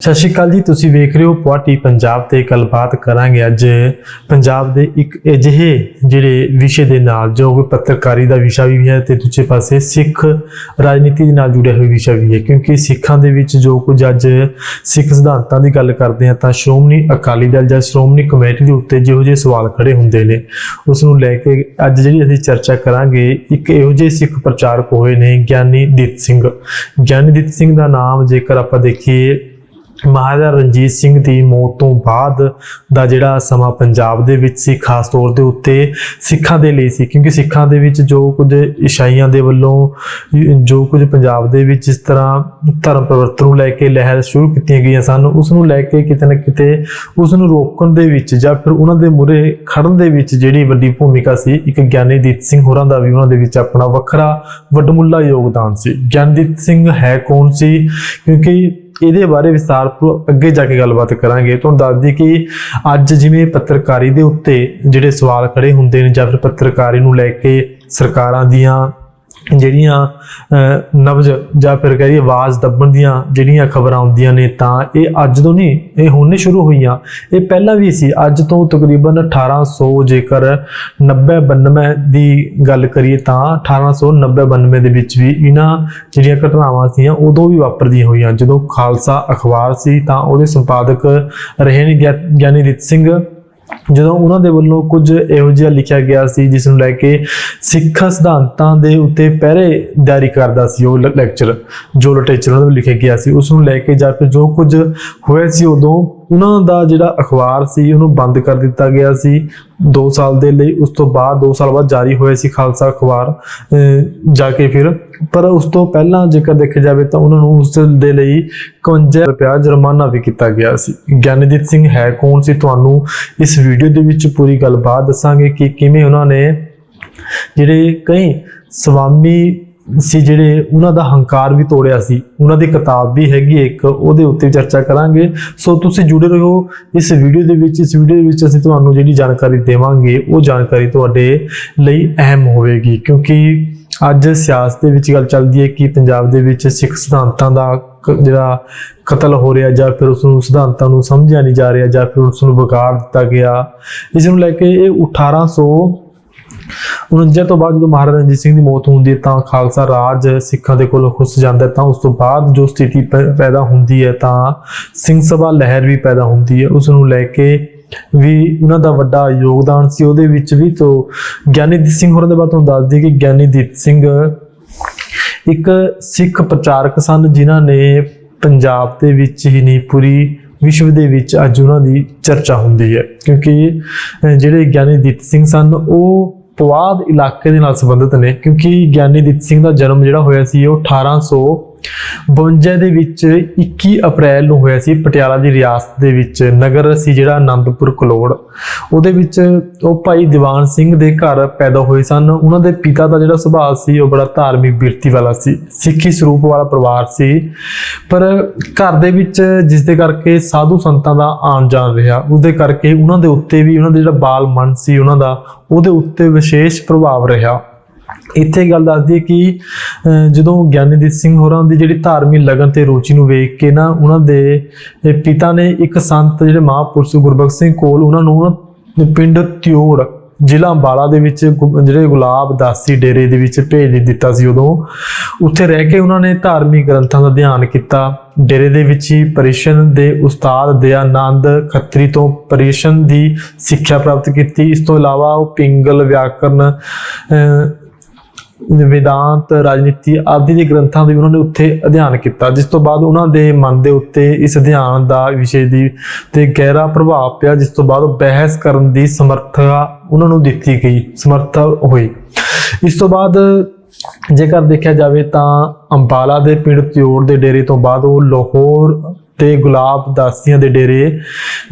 ਸਤਿ ਸ਼੍ਰੀ ਅਕਾਲ ਜੀ, ਤੁਸੀਂ ਵੇਖ ਰਹੇ ਹੋ ਪੁਆਟੀ ਪੰਜਾਬ ਤੇ ਗੱਲਬਾਤ ਕਰਾਂਗੇ ਅੱਜ। ਪੰਜਾਬ ਦੇ ਇੱਕ ਅਜਿਹੇ ਜਿਹੜੇ ਵਿਸ਼ੇ ਦੇ ਨਾਲ, ਜੋ ਕਿ ਪੱਤਰਕਾਰੀ ਦਾ ਵਿਸ਼ਾ ਵੀ ਹੈ ਤੇ ਦੂਜੇ ਪਾਸੇ ਸਿੱਖ ਰਾਜਨੀਤੀ ਦੇ ਨਾਲ ਜੁੜਿਆ ਹੋਇਆ ਵਿਸ਼ਾ ਵੀ ਹੈ। ਕਿਉਂਕਿ ਸਿੱਖਾਂ ਦੇ ਵਿੱਚ ਜੋ ਕੁਝ ਅੱਜ ਸਿੱਖ ਸਿਧਾਂਤਾਂ ਦੀ ਗੱਲ ਕਰਦੇ ਹਾਂ, ਤਾਂ ਸ਼੍ਰੋਮਣੀ ਅਕਾਲੀ ਦਲ ਜਾਂ ਸ਼੍ਰੋਮਣੀ ਕਮੇਟੀ ਦੇ ਉੱਤੇ ਜਿਹੋ ਜਿਹੇ ਸਵਾਲ ਖੜੇ ਹੁੰਦੇ ਨੇ। ਉਸ ਨੂੰ ਲੈ ਕੇ ਅੱਜ ਜਿਹੜੀ ਅਸੀਂ ਚਰਚਾ ਕਰਾਂਗੇ, ਇੱਕ ਇਹੋ ਜਿਹੇ ਸਿੱਖ ਪ੍ਰਚਾਰਕ ਹੋਏ ਨੇ ਗਿਆਨੀ ਦਿੱਤ ਸਿੰਘ। ਗਿਆਨੀ ਦਿੱਤ ਸਿੰਘ ਦਾ ਨਾਮ ਜੇਕਰ ਆਪਾਂ ਦੇਖੀਏ ਮਹਾਰਾਜਾ ਰਣਜੀਤ ਸਿੰਘ ਦੀ ਮੌਤ ਤੋਂ ਬਾਅਦ ਦਾ ਜਿਹੜਾ ਸਮਾਂ ਪੰਜਾਬ ਦੇ ਵਿੱਚ ਸੀ, ਖਾਸ ਤੌਰ ਦੇ ਉੱਤੇ ਸਿੱਖਾਂ ਦੇ ਲਈ ਸੀ, ਕਿਉਂਕਿ ਸਿੱਖਾਂ ਦੇ ਵਿੱਚ ਜੋ ਕੁਝ ਈਸਾਈਆਂ ਦੇ ਵੱਲੋਂ ਜੋ ਕੁਝ ਪੰਜਾਬ ਦੇ ਵਿੱਚ ਇਸ ਤਰ੍ਹਾਂ ਧਰਮ ਪਰਿਵਰਤਨ ਨੂੰ ਲੈ ਕੇ ਲਹਿਰ ਸ਼ੁਰੂ ਕੀਤੀਆਂ ਗਈਆਂ ਸਨ, ਉਸ ਨੂੰ ਲੈ ਕੇ ਕਿਤੇ ਨਾ ਕਿਤੇ ਉਸ ਨੂੰ ਰੋਕਣ ਦੇ ਵਿੱਚ ਜਾਂ ਫਿਰ ਉਹਨਾਂ ਦੇ ਮੁਰੇ ਖੜਨ ਦੇ ਵਿੱਚ ਜਿਹੜੀ ਵੱਡੀ ਭੂਮਿਕਾ ਸੀ, ਇੱਕ ਗਿਆਨੀਦੀਪ ਸਿੰਘ ਹੋਰਾਂ ਦਾ ਵੀ ਉਹਨਾਂ ਦੇ ਵਿੱਚ ਆਪਣਾ ਵੱਖਰਾ ਵੱਡਮੁੱਲਾ ਯੋਗਦਾਨ ਸੀ। ਗਿਆਨਦੀਪ ਸਿੰਘ ਹੈ ਕੌਣ ਸੀ? ਕਿਉਂਕਿ ਇਹਦੇ ਬਾਰੇ ਵਿਸਤਾਰਪੂਰਵਕ ਅੱਗੇ ਜਾ ਕੇ ਗੱਲਬਾਤ ਕਰਾਂਗੇ। ਤੁਹਾਨੂੰ ਦੱਸ ਦਈਏ ਕਿ ਅੱਜ ਜਿਵੇਂ ਪੱਤਰਕਾਰੀ ਦੇ ਉੱਤੇ ਜਿਹੜੇ ਸਵਾਲ ਖੜੇ ਹੁੰਦੇ ਨੇ ਜਾਂ ਫਿਰ ਪੱਤਰਕਾਰੀ ਨੂੰ ਲੈ ਕੇ ਸਰਕਾਰਾਂ ਦੀਆਂ ਜਿਹੜੀਆਂ ਅਹ, ਨਬਜ ਜਾਂ ਫਿਰ ਕਹੀਏ ਆਵਾਜ਼ ਦੱਬਣ ਦੀਆਂ ਜਿਹੜੀਆਂ ਖਬਰਾਂ ਆਉਂਦੀਆਂ ਨੇ ਤਾਂ ਇਹ ਅੱਜ ਤੋਂ ਨਹੀਂ ਇਹ ਹੁਣੇ ਸ਼ੁਰੂ ਹੋਈਆਂ। ਇਹ ਪਹਿਲਾਂ ਵੀ ਸੀ। ਅੱਜ ਤੋਂ ਤਕਰੀਬਨ 1800 ਜੇਕਰ 90 92 ਦੀ ਗੱਲ ਕਰੀਏ ਤਾਂ 1890 92 ਦੇ ਵਿੱਚ ਵੀ ਇਹਨਾਂ ਜਿਹੜੀਆਂ ਘਟਨਾਵਾਂ ਸੀਆਂ ਉਦੋਂ ਵੀ ਵਾਪਰਦੀਆਂ ਹੋਈਆਂ। ਜਦੋਂ ਖਾਲਸਾ ਅਖਬਾਰ ਸੀ ਤਾਂ ਉਹਦੇ ਸੰਪਾਦਕ ਰਹੇ ਨੇ ਗਿਆ- ਗਿਆਨੀ ਦਿੱਤ ਸਿੰਘ ਜਦੋਂ ਉਹਨਾਂ ਦੇ ਵੱਲੋਂ ਕੁਝ ਇਹੋ ਜਿਹਾ ਲਿਖਿਆ ਗਿਆ ਸੀ ਜਿਸ ਨੂੰ ਲੈ ਕੇ ਸਿੱਖ ਸਿਧਾਂਤਾਂ ਦੇ ਉੱਤੇ ਪਹਿਰੇਦਾਰੀ ਕਰਦਾ ਸੀ ਉਹ ਲੈਕਚਰ ਜੋ ਲਿਟਰੇਚਰ ਉਹਨਾਂ ਦੇ ਲਿਖਿਆ ਗਿਆ ਸੀ ਉਸ ਨੂੰ ਲੈ ਕੇ ਜਾਂ ਫਿਰ ਜੋ ਕੁਝ ਹੋਇਆ ਸੀ ਉਦੋਂ ਉਹਨਾਂ ਦਾ ਜਿਹੜਾ ਅਖਬਾਰ ਸੀ, ਉਹਨੂੰ ਬੰਦ ਕਰ ਦਿੱਤਾ ਗਿਆ ਸੀ। 2 ਸਾਲ ਦੇ ਲਈ, ਉਸ ਤੋਂ ਬਾਅਦ 2 ਸਾਲ ਬਾਅਦ ਜਾਰੀ ਹੋਇਆ ਸੀ ਖਾਲਸਾ ਅਖਬਾਰ ਜਾ ਕੇ ਫਿਰ ਪਰ ਉਸ ਤੋਂ ਪਹਿਲਾਂ ਜੇਕਰ ਦੇਖਿਆ ਜਾਵੇ ਤਾਂ ਉਹਨਾਂ ਨੂੰ ਉਸ ਦੇ ਲਈ 51 ਰੁਪਇਆ ਜੁਰਮਾਨਾ ਵੀ ਕੀਤਾ ਗਿਆ ਸੀ। ਗਿਆਨਦੀਪ ਸਿੰਘ ਹੈ ਕੌਣ ਸੀ? ਤੁਹਾਨੂੰ ਇਸ ਵੀਡੀਓ ਦੇ ਵਿੱਚ ਪੂਰੀ ਗੱਲਬਾਤ ਦੱਸਾਂਗੇ ਕਿ ਕਿਵੇਂ ਉਹਨਾਂ ਨੇ ਜਿਹੜੇ ਕਈ ਸਵਾਮੀ ਸੀ ਜਿਹੜੇ ਉਹਨਾਂ ਦਾ ਹੰਕਾਰ ਵੀ ਤੋੜਿਆ ਸੀ। ਉਹਨਾਂ ਦੀ ਕਿਤਾਬ ਵੀ ਹੈਗੀ ਇੱਕ, ਉਹਦੇ ਉੱਤੇ ਚਰਚਾ ਕਰਾਂਗੇ। ਸੋ ਤੁਸੀਂ ਜੁੜੇ ਰਹੋ ਇਸ ਵੀਡੀਓ ਦੇ ਵਿੱਚ। ਇਸ ਵੀਡੀਓ ਦੇ ਵਿੱਚ ਅਸੀਂ ਤੁਹਾਨੂੰ ਜਿਹੜੀ ਜਾਣਕਾਰੀ ਦੇਵਾਂਗੇ, ਉਹ ਜਾਣਕਾਰੀ ਤੁਹਾਡੇ ਲਈ ਅਹਿਮ ਹੋਵੇਗੀ ਕਿਉਂਕਿ ਅੱਜ ਸਿਆਸਤ ਦੇ ਵਿੱਚ ਗੱਲ ਚੱਲਦੀ ਹੈ ਕਿ ਪੰਜਾਬ ਦੇ ਵਿੱਚ ਸਿੱਖ ਸਿਧਾਂਤਾਂ ਦਾ ਕ- ਜਿਹੜਾ ਕਤਲ ਹੋ ਰਿਹਾ ਜਾਂ ਫਿਰ ਉਸ ਨੂੰ ਸਿਧਾਂਤਾਂ ਨੂੰ ਸਮਝਿਆ ਨਹੀਂ ਜਾ ਰਿਹਾ ਜਾਂ ਫਿਰ ਉਸ ਨੂੰ ਵਿਗਾੜ ਦਿੱਤਾ ਗਿਆ। ਇਸ ਨੂੰ ਲੈ ਕੇ ਇਹ 1800 49 ਤੋਂ ਬਾਅਦ ਜਦੋਂ ਮਹਾਰਾਜਾ ਰਣਜੀਤ ਸਿੰਘ ਦੀ ਮੌਤ ਹੁੰਦੀ ਹੈ ਤਾਂ ਖਾਲਸਾ ਰਾਜ ਸਿੱਖਾਂ ਦੇ ਕੋਲ ਖੁੱਸ ਜਾਂਦਾ ਤਾਂ ਉਸ ਤੋਂ ਬਾਅਦ ਜੋ ਸਥਿਤੀ ਪੈ- ਪੈਦਾ ਹੁੰਦੀ ਹੈ ਤਾਂ ਸਿੰਘ ਸਭਾ ਲਹਿਰ ਵੀ ਪੈਦਾ ਹੁੰਦੀ ਹੈ। ਉਸ ਨੂੰ ਲੈ ਕੇ ਵੀ ਉਹਨਾਂ ਦਾ ਵੱਡਾ ਯੋਗਦਾਨ ਸੀ, ਉਹਦੇ ਵਿੱਚ ਵੀ ਤੋਂ ਗਿਆਨੀ ਸਿੰਘ ਹੋਰਾਂ ਦੇ ਬਾਰੇ ਤੁਹਾਨੂੰ ਦੱਸ ਦਈਏ ਕਿ ਗਿਆਨੀ ਦੀਪ ਸਿੰਘ ਇੱਕ ਸਿੱਖ ਪ੍ਰਚਾਰਕ ਸਨ, ਜਿਨ੍ਹਾਂ ਨੇ ਪੰਜਾਬ ਦੇ ਵਿੱਚ ਹੀ ਨਹੀਂ, ਪੂਰੀ ਵਿਸ਼ਵ ਦੇ ਵਿੱਚ ਅੱਜ ਉਹਨਾਂ ਦੀ ਚਰਚਾ ਹੁੰਦੀ ਹੈ। ਕਿਉਂਕਿ ਜਿਹੜੇ ਗਿਆਨੀਦੀਪ ਸਿੰਘ ਸਨ, ਉਹ ਪੁਆਧ ਇਲਾਕੇ ਦੇ ਨਾਲ ਸੰਬੰਧਿਤ ਨੇ, ਕਿਉਂਕਿ ਗਿਆਨੀਦੀਪ ਸਿੰਘ ਦਾ ਜਨਮ ਜਿਹੜਾ ਹੋਇਆ ਸੀ, ਉਹ 1852 ਦੇ ਵਿੱਚ 21 ਅਪ੍ਰੈਲ ਨੂੰ ਹੋਇਆ ਸੀ ਪਟਿਆਲਾ ਦੀ ਰਿਆਸਤ ਦੇ ਵਿੱਚ, ਨਗਰ ਸੀ ਜਿਹੜਾ ਆਨੰਦਪੁਰ ਕਲੋੜ। ਉਹਦੇ ਵਿੱਚ ਉਹ ਭਾਈ ਦੀਵਾਨ ਸਿੰਘ ਦੇ ਘਰ ਪੈਦਾ ਹੋਏ ਸਨ। ਉਹਨਾਂ ਦੇ ਪਿਤਾ ਦਾ ਜਿਹੜਾ ਸੁਭਾਅ ਸੀ, ਉਹ ਬੜਾ ਧਾਰਮਿਕ ਬਿਰਤੀ ਵਾਲਾ ਸੀ। ਸਿੱਖੀ ਸਰੂਪ ਵਾਲਾ ਪਰਿਵਾਰ ਸੀ। ਪਰ ਘਰ ਦੇ ਵਿੱਚ ਜਿਸ ਦੇ ਕਰਕੇ ਸਾਧੂ ਸੰਤਾਂ ਦਾ ਆਉਣ ਜਾਣ ਰਿਹਾ ਉਹਦੇ ਕਰਕੇ ਉਹਨਾਂ ਦੇ ਉੱਤੇ ਵੀ ਉਹਨਾਂ ਦਾ ਜਿਹੜਾ ਬਾਲ ਮਨ ਸੀ, ਉਹਨਾਂ ਦਾ, ਉਹਦੇ ਉੱਤੇ ਵਿਸ਼ੇਸ਼ ਪ੍ਰਭਾਵ ਰਿਹਾ। ਇੱਥੇ ਗੱਲ ਦੱਸਦੀ ਹੈ ਕਿ ਜਦੋਂ ਗਿਆਨੀਦੀਪ ਸਿੰਘ ਹੋਰਾਂ ਦੀ ਜਿਹੜੀ ਧਾਰਮਿਕ ਲਗਨ ਤੇ ਰੁਚੀ ਨੂੰ ਵੇਖ ਕੇ ਨਾ, ਉਹਨਾਂ ਦੇ ਪਿਤਾ ਨੇ ਇੱਕ ਸੰਤ ਜਿਹੜੇ ਮਹਾਂਪੁਰਸ਼ ਗੁਰਬਖਸ਼ ਸਿੰਘ ਕੋਲ ਉਹਨਾਂ ਨੂੰ ਪਿੰਡ ਤਿਉੜ ਜ਼ਿਲ੍ਹਾ ਅੰਬਾਲਾ ਦੇ ਵਿੱਚ ਗੁ- ਜਿਹੜੇ ਗੁਲਾਬ ਦਾਸੀ ਡੇਰੇ ਦੇ ਵਿੱਚ ਭੇਜ ਦਿੱਤਾ ਸੀ ਉਦੋਂ। ਉੱਥੇ ਰਹਿ ਕੇ ਉਹਨਾਂ ਨੇ ਧਾਰਮਿਕ ਗ੍ਰੰਥਾਂ ਦਾ ਧਿਆਨ ਕੀਤਾ। ਡੇਰੇ ਦੇ ਵਿੱਚ ਹੀ ਪਰਿਸ਼ਨ ਦੇ ਉਸਤਾਦ ਦਇਆਨੰਦ ਖੱਤਰੀ ਤੋਂ ਪਰਿਸ਼ਨ ਦੀ ਸਿੱਖਿਆ ਪ੍ਰਾਪਤ ਕੀਤੀ। ਇਸ ਤੋਂ ਇਲਾਵਾ ਉਹ ਪਿੰਗਲ, ਵਿਆਕਰਨ ਵਿਦਾਂਤ ਰਾਜਨੀਤੀ ਆਦਿ ਦੇ ਗ੍ਰੰਥਾਂ ਦਾ ਵੀ ਉਹਨਾਂ ਨੇ ਉੱਥੇ ਅਧਿਐਨ ਕੀਤਾ ਜਿਸ ਤੋਂ ਬਾਅਦ ਉਹਨਾਂ ਦੇ ਮਨ ਦੇ ਉੱਤੇ ਇਸ ਅਧਿਐਨ ਦਾ ਵਿਸ਼ੇ ਦੀ ਤੇ ਗਹਿਰਾ ਪ੍ਰਭਾਵ ਪਿਆ ਜਿਸ ਤੋਂ ਬਾਅਦ ਉਹ ਬਹਿਸ ਕਰਨ ਦੀ ਸਮਰੱਥਾ ਉਹਨਾਂ ਨੂੰ ਦਿੱਤੀ ਗਈ ਸਮਰੱਥਾ ਹੋਈ ਇਸ ਤੋਂ ਬਾਅਦ ਜੇਕਰ ਦੇਖਿਆ ਜਾਵੇ ਤਾਂ ਅੰਬਾਲਾ ਦੇ ਪਿੰਡ ਤਿਉੜ ਦੇ ਡੇਰੇ ਤੋਂ ਬਾਅਦ ਉਹ ਲਾਹੌਰ ਤੇ ਗੁਲਾਬ ਦਾਸੀਆਂ ਦੇ ਡੇਰੇ